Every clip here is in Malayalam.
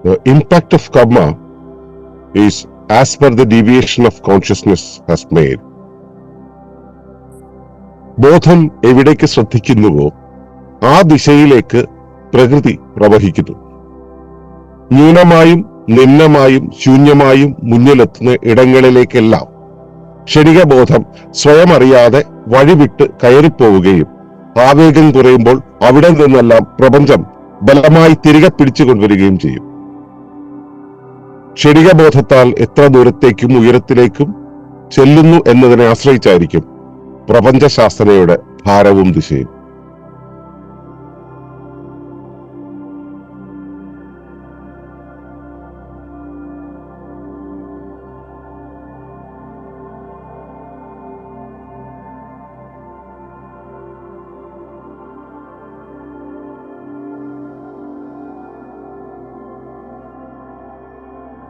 the impact of karma is as per the deviation of consciousness has made. ബോധം എവിടേക്ക് ശ്രദ്ധിക്കുന്നുവോ ആ ദിശയിലേക്ക് പ്രകൃതി പ്രവഹിക്കുന്നു ന്യൂനമായും നിമ്നമായും ശൂന്യമായും മുന്നിലെത്തുന്ന ഇടങ്ങളിലേക്കെല്ലാം ക്ഷണികബോധം സ്വയം അറിയാതെ വഴിവിട്ട് കയറിപ്പോവുകയും ആവേഗം കുറയുമ്പോൾ അവിടെ നിന്നെല്ലാം പ്രപഞ്ചം ബലമായി തിരികെ പിടിച്ചു കൊണ്ടുവരികയും ചെയ്യും ക്ഷണികബോധത്താൽ എത്ര ദൂരത്തേക്കും ഉയരത്തിലേക്കും ചെല്ലുന്നു എന്നതിനെ ആശ്രയിച്ചായിരിക്കും പ്രപഞ്ചശാസ്ത്രയുടെ ഭാരവും ദിശയും.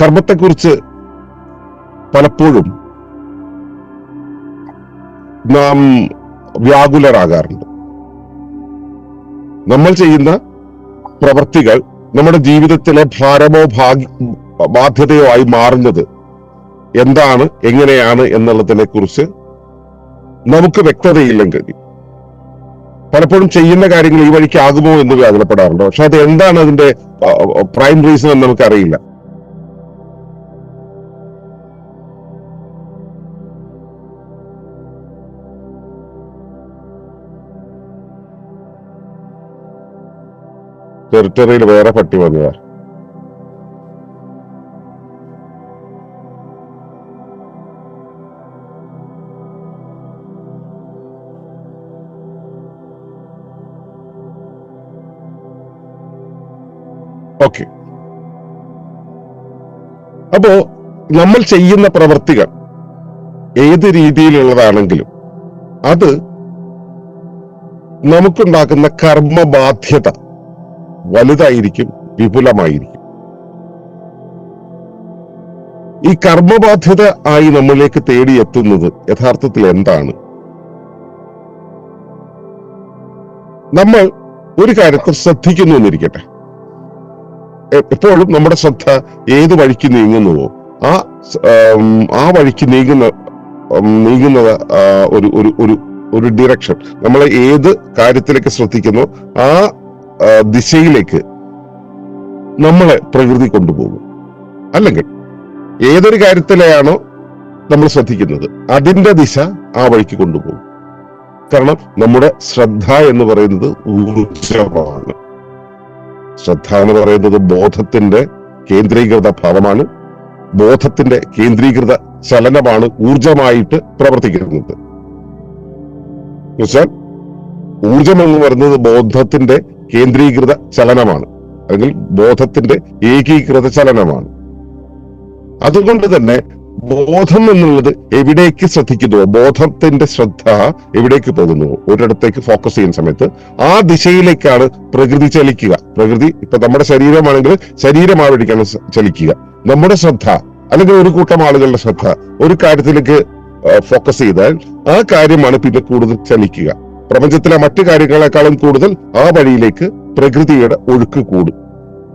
കർമ്മത്തെക്കുറിച്ച് പലപ്പോഴും നാം വ്യാകുലരാകാറുണ്ട്. നമ്മൾ ചെയ്യുന്ന പ്രവൃത്തികൾ നമ്മുടെ ജീവിതത്തിലെ ഭാരമോ ഭാഗ്യ ബാധ്യതയോ ആയി മാറുന്നത് എന്താണ് എങ്ങനെയാണ് എന്നുള്ളതിനെ കുറിച്ച് നമുക്ക് വ്യക്തതയില്ലെങ്കിൽ പലപ്പോഴും ചെയ്യുന്ന കാര്യങ്ങൾ ഈ വഴിക്ക് ആകുമോ എന്ന് വ്യാകുലപ്പെടാറുണ്ട് പക്ഷെ അത് എന്താണ് അതിന്റെ പ്രൈം റീസൺ എന്ന് നമുക്കറിയില്ല. ടെറിട്ടറിയിൽ വേറെ പട്ടി വന്നതാ. ഓക്കെ. അപ്പോ നമ്മൾ ചെയ്യുന്ന പ്രവൃത്തികൾ ഏത് രീതിയിലുള്ളതാണെങ്കിലും അത് നമുക്കുണ്ടാക്കുന്ന കർമ്മബാധ്യത വലുതായിരിക്കും വിപുലമായിരിക്കും. ഈ കർമ്മബാധ്യത ആയി നമ്മളിലേക്ക് തേടിയെത്തുന്നത് യഥാർത്ഥത്തിൽ എന്താണ്? നമ്മൾ ഒരു കാര്യത്തിൽ ശ്രദ്ധിക്കുന്നു എന്നിരിക്കട്ടെ. എപ്പോഴും നമ്മുടെ ശ്രദ്ധ ഏത് വഴിക്ക് നീങ്ങുന്നുവോ ആ ആ വഴിക്ക് നീങ്ങുന്ന നീങ്ങുന്ന നീങ്ങുന്നത് ഒരു ഒരു ഒരു ഡിറക്ഷൻ നമ്മൾ ഏത് കാര്യത്തിലേക്ക് ശ്രദ്ധിക്കുന്നോ ആ, ദിശയിലേക്ക് നമ്മളെ പ്രകൃതി കൊണ്ടുപോകും. അല്ലെങ്കിൽ ഏതൊരു കാര്യത്തിലെയാണോ നമ്മൾ ശ്രദ്ധിക്കുന്നത് അതിന്റെ ദിശ ആ വഴിക്ക് കൊണ്ടുപോകും. കാരണം നമ്മുടെ ശ്രദ്ധ എന്ന് പറയുന്നത് ഊർജമാണ് ശ്രദ്ധ എന്ന് പറയുന്നത് ബോധത്തിന്റെ കേന്ദ്രീകൃത ഭാവമാണ്. ബോധത്തിന്റെ കേന്ദ്രീകൃത ചലനമാണ് ഊർജമായിട്ട് പ്രവർത്തിക്കുന്നത്. ഊർജം എന്ന് പറയുന്നത് ബോധത്തിന്റെ കേന്ദ്രീകൃത ചലനമാണ്. അല്ലെങ്കിൽ ബോധത്തിന്റെ ഏകീകൃത ചലനമാണ്. അതുകൊണ്ട് തന്നെ ബോധം എന്നുള്ളത് എവിടേക്ക് ശ്രദ്ധിക്കുന്നുവോ ബോധത്തിന്റെ ശ്രദ്ധ എവിടേക്ക് പോകുന്നുവോ ഒരിടത്തേക്ക് ഫോക്കസ് ചെയ്യുന്ന സമയത്ത് ആ ദിശയിലേക്കാണ് പ്രകൃതി ചലിക്കുക. പ്രകൃതി ഇപ്പൊ നമ്മുടെ ശരീരമാണെങ്കിൽ ശരീരം ആ വഴിക്കാണ് ചലിക്കുക. നമ്മുടെ ശ്രദ്ധ അല്ലെങ്കിൽ ഒരു കൂട്ടം ആളുകളുടെ ശ്രദ്ധ ഒരു കാര്യത്തിലേക്ക് ഫോക്കസ് ചെയ്താൽ ആ കാര്യമാണ് പിന്നെ കൂടുതൽ ചലിക്കുക. പ്രപഞ്ചത്തിലെ മറ്റു കാര്യങ്ങളെക്കാളും കൂടുതൽ ആ വഴിയിലേക്ക് പ്രകൃതിയുടെ ഒഴുക്ക് കൂടും.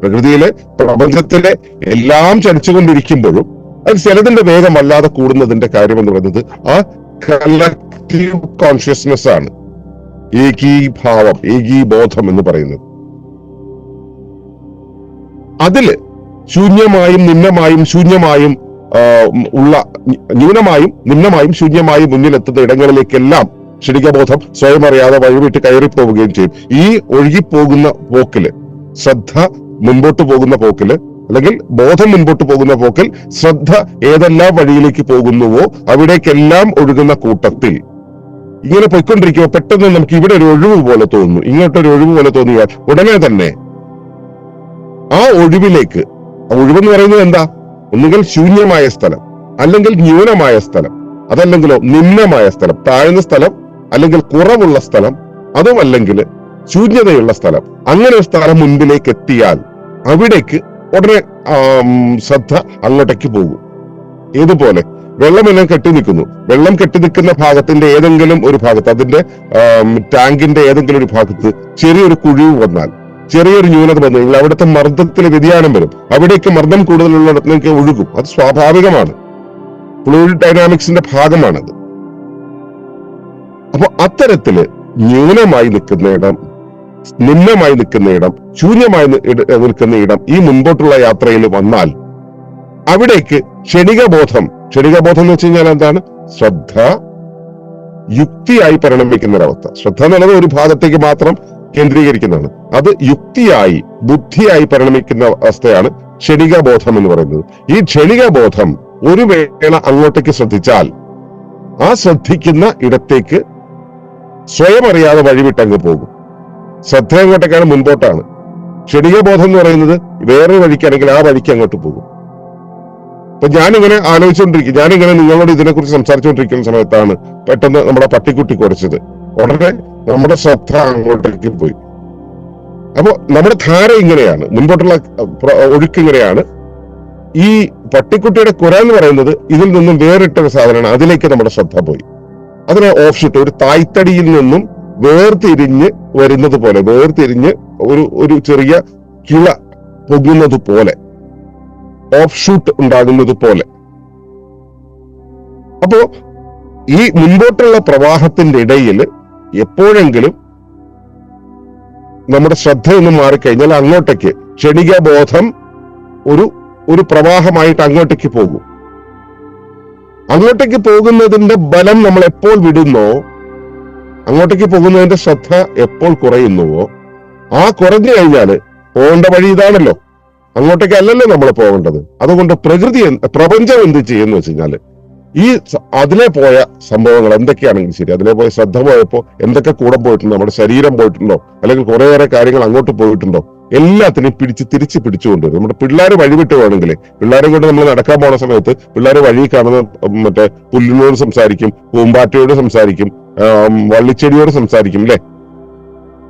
പ്രകൃതിയിലെ പ്രപഞ്ചത്തിലെ എല്ലാം ചലിച്ചുകൊണ്ടിരിക്കുമ്പോഴും അത് ചിലതിന്റെ വേഗം വല്ലാതെ കൂടുന്നതിന്റെ കാര്യം എന്ന് പറയുന്നത് ആ കളക്റ്റീവ് കോൺഷ്യസ്നെസ് ആണ്. ഏകീഭാവം ഏകീബോധം എന്ന് പറയുന്നത്. അതിൽ ശൂന്യമായും നിമ്നമായും ശൂന്യമായും ഉള്ള ന്യൂനമായും നിമ്നമായും ശൂന്യമായും മുന്നിലെത്തുന്ന ഇടങ്ങളിലേക്കെല്ലാം ക്ഷണികബോധം സ്വയം അറിയാതെ വഴിവിട്ട് കയറിപ്പോവുകയും ചെയ്യും. ഈ ഒഴുകിപ്പോകുന്ന പോക്കിൽ ശ്രദ്ധ മുൻപോട്ട് പോകുന്ന പോക്കിൽ അല്ലെങ്കിൽ ബോധം മുൻപോട്ട് പോകുന്ന പോക്കിൽ ശ്രദ്ധ ഏതെല്ലാം വഴിയിലേക്ക് പോകുന്നുവോ അവിടേക്കെല്ലാം ഒഴുകുന്ന കൂട്ടത്തിൽ ഇങ്ങനെ പോയിക്കൊണ്ടിരിക്കുമ്പോൾ പെട്ടെന്ന് നമുക്ക് ഇവിടെ ഒരു ഒഴിവ് പോലെ തോന്നുന്നു. ഇങ്ങോട്ടൊരു ഒഴിവ് പോലെ തോന്നിയാൽ ഉടനെ തന്നെ ആ ഒഴിവിലേക്ക് ആ ഒഴിവെന്ന് പറയുന്നത് എന്താ? ഒന്നുകിൽ ശൂന്യമായ സ്ഥലം അല്ലെങ്കിൽ ന്യൂനമായ സ്ഥലം അതല്ലെങ്കിലോ നിമ്നമായ സ്ഥലം താഴ്ന്ന സ്ഥലം അല്ലെങ്കിൽ കുറവുള്ള സ്ഥലം അതും അല്ലെങ്കിൽ ശൂന്യതയുള്ള സ്ഥലം. അങ്ങനെ ഒരു സ്ഥലം മുൻപിലേക്ക് എത്തിയാൽ അവിടേക്ക് ഉടനെ ശ്രദ്ധ അങ്ങോട്ടേക്ക് പോകും. ഏതുപോലെ വെള്ളമെല്ലാം കെട്ടി നിൽക്കുന്നു. വെള്ളം കെട്ടി നിൽക്കുന്ന ഭാഗത്തിന്റെ ഏതെങ്കിലും ഒരു ഭാഗത്ത് അതിന്റെ ടാങ്കിന്റെ ഏതെങ്കിലും ഒരു ഭാഗത്ത് ചെറിയൊരു കുഴിവ് വന്നാൽ ചെറിയൊരു ന്യൂനത വന്നു കഴിഞ്ഞാൽ അവിടുത്തെ മർദ്ദത്തിൽ വ്യതിയാനം വരും. അവിടേക്ക് മർദ്ദം കൂടുതലുള്ളിടത്തേക്ക് ഒഴുകും. അത് സ്വാഭാവികമാണ്. ഫ്ലൂയിഡ് ഡൈനാമിക്സിന്റെ ഭാഗമാണത്. അപ്പൊ അത്തരത്തിൽ ന്യൂനമായി നിൽക്കുന്ന ഇടം നിമ്നമായി നിൽക്കുന്ന ഇടം ശൂന്യമായി നിൽക്കുന്ന ഇടം ഈ മുൻപോട്ടുള്ള യാത്രയിൽ വന്നാൽ അവിടേക്ക് ക്ഷണികബോധം ക്ഷണികബോധം എന്ന് വെച്ച് കഴിഞ്ഞാൽ എന്താണ്? ശ്രദ്ധ യുക്തിയായി പരിണമിക്കുന്ന ഒരവസ്ഥ. ശ്രദ്ധ എന്നുള്ളത് ഒരു ഭാഗത്തേക്ക് മാത്രം കേന്ദ്രീകരിക്കുന്നതാണ്. അത് യുക്തിയായി ബുദ്ധിയായി പരിണമിക്കുന്ന അവസ്ഥയാണ് ക്ഷണികബോധം എന്ന് പറയുന്നത്. ഈ ക്ഷണികബോധം ഒരു വേള അങ്ങോട്ടേക്ക് ശ്രദ്ധിച്ചാൽ ആ ശ്രദ്ധിക്കുന്ന ഇടത്തേക്ക് സ്വയം അറിയാതെ വഴിവിട്ടങ്ങ് പോകും. ശ്രദ്ധ അങ്ങോട്ടേക്കാണ് മുൻപോട്ടാണ്. ക്ഷണിക ബോധം എന്ന് പറയുന്നത് വേറൊരു വഴിക്കാണെങ്കിൽ ആ വഴിക്ക് അങ്ങോട്ട് പോകും. അപ്പൊ ഞാനിങ്ങനെ ആലോചിച്ചുകൊണ്ടിരിക്കും. ഞാനിങ്ങനെ നിങ്ങളോട് ഇതിനെക്കുറിച്ച് സംസാരിച്ചുകൊണ്ടിരിക്കുന്ന സമയത്താണ് പെട്ടെന്ന് നമ്മുടെ പട്ടിക്കുട്ടി കുറച്ചത് ഉടനെ നമ്മുടെ ശ്രദ്ധ അങ്ങോട്ടേക്ക് പോയി. അപ്പോ നമ്മുടെ ധാര ഇങ്ങനെയാണ്. മുൻപോട്ടുള്ള ഒഴുക്ക് ഇങ്ങനെയാണ്. ഈ പട്ടിക്കുട്ടിയുടെ കുര എന്ന് പറയുന്നത് ഇതിൽ നിന്നും വേറിട്ട ഒരു സാധനമാണ്. അതിലേക്ക് നമ്മുടെ ശ്രദ്ധ പോയി. അതിനെ ഓഫ്ഷൂട്ട് ഒരു തായ്തടിയിൽ നിന്നും വേർതിരിഞ്ഞ് വരുന്നത് പോലെ വേർതിരിഞ്ഞ് ഒരു ഒരു ചെറിയ കിള പൊങ്ങുന്നത് പോലെ ഓഫ്ഷൂട്ട് ഉണ്ടാകുന്നത് പോലെ. അപ്പോ ഈ മുൻപോട്ടുള്ള പ്രവാഹത്തിന്റെ ഇടയിൽ എപ്പോഴെങ്കിലും നമ്മുടെ ശ്രദ്ധ ഒന്ന് മാറിക്കഴിഞ്ഞാൽ അങ്ങോട്ടേക്ക് ക്ഷണിക ബോധം ഒരു ഒരു പ്രവാഹമായിട്ട് അങ്ങോട്ടേക്ക് പോകും. അങ്ങോട്ടേക്ക് പോകുന്നതിന്റെ ബലം നമ്മൾ എപ്പോൾ വിടുന്നോ അങ്ങോട്ടേക്ക് പോകുന്നതിന്റെ ശ്രദ്ധ എപ്പോൾ കുറയുന്നുവോ ആ കുറഞ്ഞു കഴിഞ്ഞാൽ പോകേണ്ട വഴി ഇതാണല്ലോ. അങ്ങോട്ടേക്ക് അല്ലല്ലോ നമ്മൾ പോകേണ്ടത്. അതുകൊണ്ട് പ്രകൃതി പ്രപഞ്ചം എന്ത് ചെയ്യുന്നു വെച്ച് ഈ അതിലെ പോയ സംഭവങ്ങൾ എന്തൊക്കെയാണെങ്കിലും ശരി. അതിലെ പോയ ശ്രദ്ധ പോയപ്പോ എന്തൊക്കെ കൂടെ പോയിട്ടുണ്ടോ? നമ്മുടെ ശരീരം പോയിട്ടുണ്ടോ? അല്ലെങ്കിൽ കുറേയേറെ കാര്യങ്ങൾ അങ്ങോട്ട് പോയിട്ടുണ്ടോ? എല്ലാത്തിനെയും പിടിച്ച് തിരിച്ച് പിടിച്ചു കൊണ്ടുവരും നമ്മുടെ പിള്ളേർ വഴിവിട്ട് വേണമെങ്കിൽ പിള്ളേരെ കൊണ്ട് നമ്മൾ നടക്കാൻ പോണ സമയത്ത് പിള്ളേർ വഴി കാണുന്ന മറ്റേ പുല്ലിനോട് സംസാരിക്കും പൂമ്പാറ്റയോട് സംസാരിക്കും വള്ളിച്ചെടിയോട് സംസാരിക്കും അല്ലെ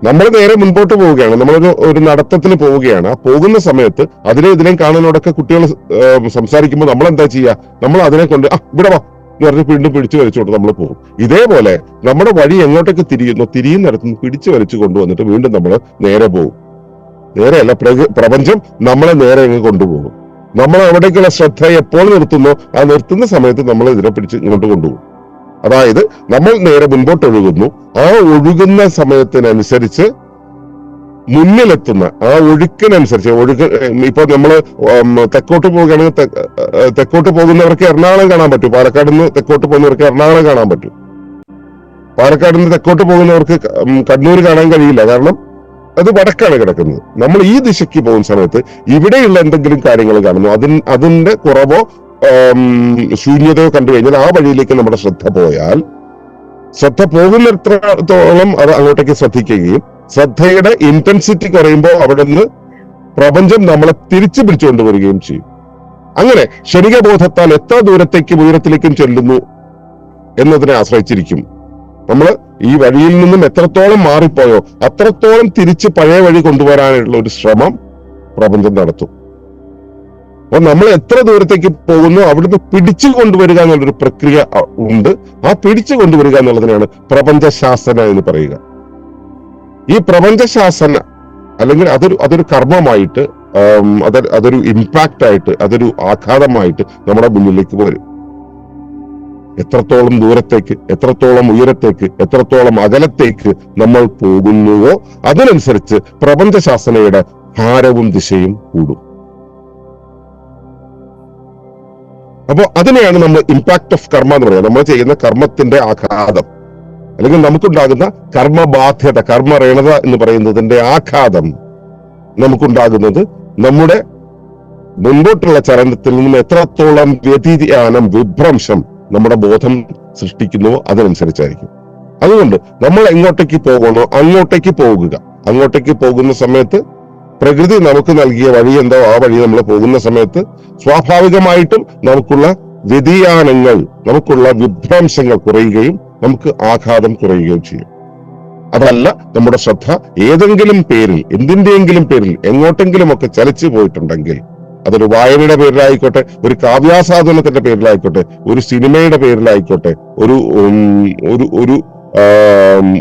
നമ്മൾ നേരെ മുൻപോട്ട് പോവുകയാണ്. നമ്മളൊരു ഒരു നടത്തത്തിന് പോവുകയാണ്. ആ പോകുന്ന സമയത്ത് അതിനെ ഇതിനെയും കാണാനോടൊക്കെ കുട്ടികൾ സംസാരിക്കുമ്പോൾ നമ്മൾ എന്താ ചെയ്യുക നമ്മൾ അതിനെ കൊണ്ട് ആ ഇവിടെ വാ എന്ന് പറഞ്ഞ് വീണ്ടും പിടിച്ചു വലിച്ചുകൊണ്ട് നമ്മൾ പോകും. ഇതേപോലെ നമ്മുടെ വഴി എങ്ങോട്ടേക്ക് തിരിയുന്നു തിരിയുന്നിടത്ത് നിന്ന് പിടിച്ചു വലിച്ചു കൊണ്ടുവന്നിട്ട് വീണ്ടും നമ്മൾ നേരെ പോകും. നേരെയല്ല പ്രപഞ്ചം നമ്മളെ നേരെ അങ്ങ് കൊണ്ടുപോകും. നമ്മൾ അവിടേക്കുള്ള ശ്രദ്ധ എപ്പോൾ നിർത്തുന്നോ ആ നിർത്തുന്ന സമയത്ത് നമ്മൾ ഇതിനെ പിടിച്ച് ഇങ്ങോട്ട് കൊണ്ടുപോകും. അതായത് നമ്മൾ നേരെ മുൻപോട്ട് ഒഴുകുന്നു ആ ഒഴുകുന്ന സമയത്തിനനുസരിച്ച് മുന്നിലെത്തുന്ന ആ ഒഴുക്കിനനുസരിച്ച് ഒഴുക്ക് ഇപ്പൊ നമ്മൾ തെക്കോട്ട് പോവുകയാണെങ്കിൽ തെക്കോട്ട് പോകുന്നവർക്ക് എറണാകുളം കാണാൻ പറ്റും. പാലക്കാട് നിന്ന് തെക്കോട്ട് പോകുന്നവർക്ക് എറണാകുളം കാണാൻ പറ്റും. പാലക്കാട് നിന്ന് തെക്കോട്ട് പോകുന്നവർക്ക് കണ്ണൂർ കാണാൻ കഴിയില്ല. കാരണം അത് വടക്കാണ് കിടക്കുന്നത്. നമ്മൾ ഈ ദിശയ്ക്ക് പോകുന്ന സമയത്ത് ഇവിടെയുള്ള എന്തെങ്കിലും കാര്യങ്ങൾ കാണുന്നു. അതിന് അതിന്റെ കുറവോ ശൂന്യതയോ കണ്ടു കഴിഞ്ഞാൽ ആ വഴിയിലേക്ക് നമ്മുടെ ശ്രദ്ധ പോയാൽ ശ്രദ്ധ പോകുന്നിടത്തോളം അത് അങ്ങോട്ടേക്ക് ശ്രദ്ധിക്കുകയും ശ്രദ്ധയുടെ ഇന്റൻസിറ്റി കുറയുമ്പോൾ അവിടെ നിന്ന് പ്രപഞ്ചം നമ്മളെ തിരിച്ചു പിടിച്ചുകൊണ്ട് വരികയും ചെയ്യും. അങ്ങനെ ക്ഷണികബോധത്താൽ എത്ര ദൂരത്തേക്കും ഉയരത്തിലേക്കും ചെല്ലുന്നു എന്നതിനെ ആശ്രയിച്ചിരിക്കും. നമ്മൾ ഈ വഴിയിൽ നിന്നും എത്രത്തോളം മാറിപ്പോയോ അത്രത്തോളം തിരിച്ച് പഴയ വഴി കൊണ്ടുവരാനുള്ള ഒരു ശ്രമം പ്രപഞ്ചം നടത്തും. അപ്പൊ നമ്മൾ എത്ര ദൂരത്തേക്ക് പോകുന്നു അവിടുന്ന് പിടിച്ചു കൊണ്ടുവരിക എന്നുള്ളൊരു പ്രക്രിയ ഉണ്ട്. ആ പിടിച്ചു കൊണ്ടുവരിക എന്നുള്ളതിനാണ് പ്രപഞ്ചശാസന എന്ന് പറയുക. ഈ പ്രപഞ്ചശാസന അല്ലെങ്കിൽ അതൊരു അതൊരു കർമ്മമായിട്ട് അത് അതൊരു ഇമ്പാക്റ്റ് ആയിട്ട് അതൊരു ആഘാതമായിട്ട് നമ്മുടെ മുന്നിലേക്ക് വരും. എത്രത്തോളം ദൂരത്തേക്ക് എത്രത്തോളം ഉയരത്തേക്ക് എത്രത്തോളം അകലത്തേക്ക് നമ്മൾ പോകുന്നുവോ അതിനനുസരിച്ച് പ്രപഞ്ചശാസനയുടെ ഭാരവും ദിശയും കൂടും. അപ്പോ അതിനെയാണ് നമ്മൾ ഇമ്പാക്ട് ഓഫ് കർമ്മ എന്ന് പറയുന്നത്. നമ്മൾ ചെയ്യുന്ന കർമ്മത്തിന്റെ ആഘാതം. അല്ലെങ്കിൽ നമുക്കുണ്ടാകുന്ന കർമ്മബാധ്യത കർമ്മറേണത എന്ന് പറയുന്നതിന്റെ ആഘാതം നമുക്കുണ്ടാകുന്നത് നമ്മുടെ മുൻപോട്ടുള്ള ചലനത്തിൽ നിന്നും എത്രത്തോളം വ്യതിയാനം വിഭ്രംശം നമ്മുടെ ബോധം സൃഷ്ടിക്കുന്നുവോ അതിനനുസരിച്ചായിരിക്കും അതുകൊണ്ട് നമ്മൾ എങ്ങോട്ടേക്ക് പോകണോ അങ്ങോട്ടേക്ക് പോകുക. അങ്ങോട്ടേക്ക് പോകുന്ന സമയത്ത് പ്രകൃതി നമുക്ക് നൽകിയ വഴി എന്തോ ആ വഴി നമ്മൾ പോകുന്ന സമയത്ത് സ്വാഭാവികമായിട്ടും നമുക്കുള്ള വ്യതിയാനങ്ങൾ നമുക്കുള്ള വിഭ്രാംശങ്ങൾ കുറയുകയും നമുക്ക് ആഘാതം കുറയുകയും ചെയ്യും. അതല്ല നമ്മുടെ ശ്രദ്ധ ഏതെങ്കിലും പേരിൽ എന്തിന്റെയെങ്കിലും പേരിൽ എങ്ങോട്ടെങ്കിലും ഒക്കെ ചലിച്ചു പോയിട്ടുണ്ടെങ്കിൽ അതൊരു വായനയുടെ പേരിലായിക്കോട്ടെ ഒരു കാവ്യാസാധനത്തിന്റെ പേരിലായിക്കോട്ടെ ഒരു സിനിമയുടെ പേരിലായിക്കോട്ടെ ഒരു ഒരു ഒരു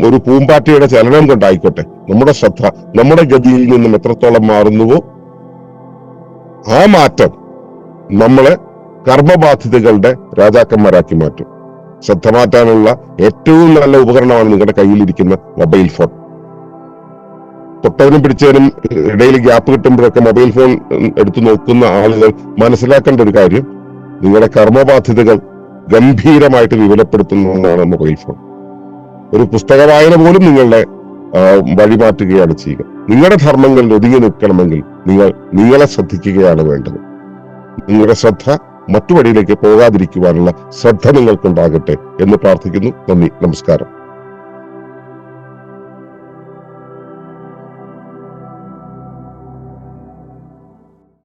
ഒരു പൂമ്പാറ്റയുടെ ചലനം കൊണ്ടായിക്കോട്ടെ. നമ്മുടെ ശ്രദ്ധ നമ്മുടെ ഗതിയിൽ നിന്നും എത്രത്തോളം മാറുന്നുവോ ആ മാറ്റം നമ്മളെ കർമ്മബാധിതകളുടെ രാജാക്കന്മാരാക്കി മാറ്റും. ശ്രദ്ധ മാറ്റാനുള്ള ഏറ്റവും നല്ല ഉപകരണമാണ് നിങ്ങളുടെ കയ്യിലിരിക്കുന്ന മൊബൈൽ ഫോൺ. തൊട്ടതിനും പിടിച്ചതിനും ഇടയിൽ ഗ്യാപ്പ് കിട്ടുമ്പോഴൊക്കെ മൊബൈൽ ഫോൺ എടുത്തു നോക്കുന്ന ആളുകൾ മനസ്സിലാക്കേണ്ട ഒരു കാര്യം നിങ്ങളുടെ കർമ്മബാധ്യതകൾ ഗംഭീരമായിട്ട് ഒന്നാണ് മൊബൈൽ ഫോൺ. ഒരു പുസ്തക വായന പോലും നിങ്ങളുടെ വഴി വഴിമാറ്റുകയാണ് ചെയ്യുക. നിങ്ങളുടെ ധർമ്മങ്ങളിൽ ഒതുങ്ങി നിൽക്കണമെങ്കിൽ നിങ്ങൾ നിങ്ങളെ ശ്രദ്ധിക്കുകയാണ് വേണ്ടത്. നിങ്ങളുടെ ശ്രദ്ധ മറ്റു വഴിയിലേക്ക് പോകാതിരിക്കുവാനുള്ള ശ്രദ്ധ നിങ്ങൾക്കുണ്ടാകട്ടെ എന്ന് പ്രാർത്ഥിക്കുന്നു. നന്ദി നമസ്കാരം.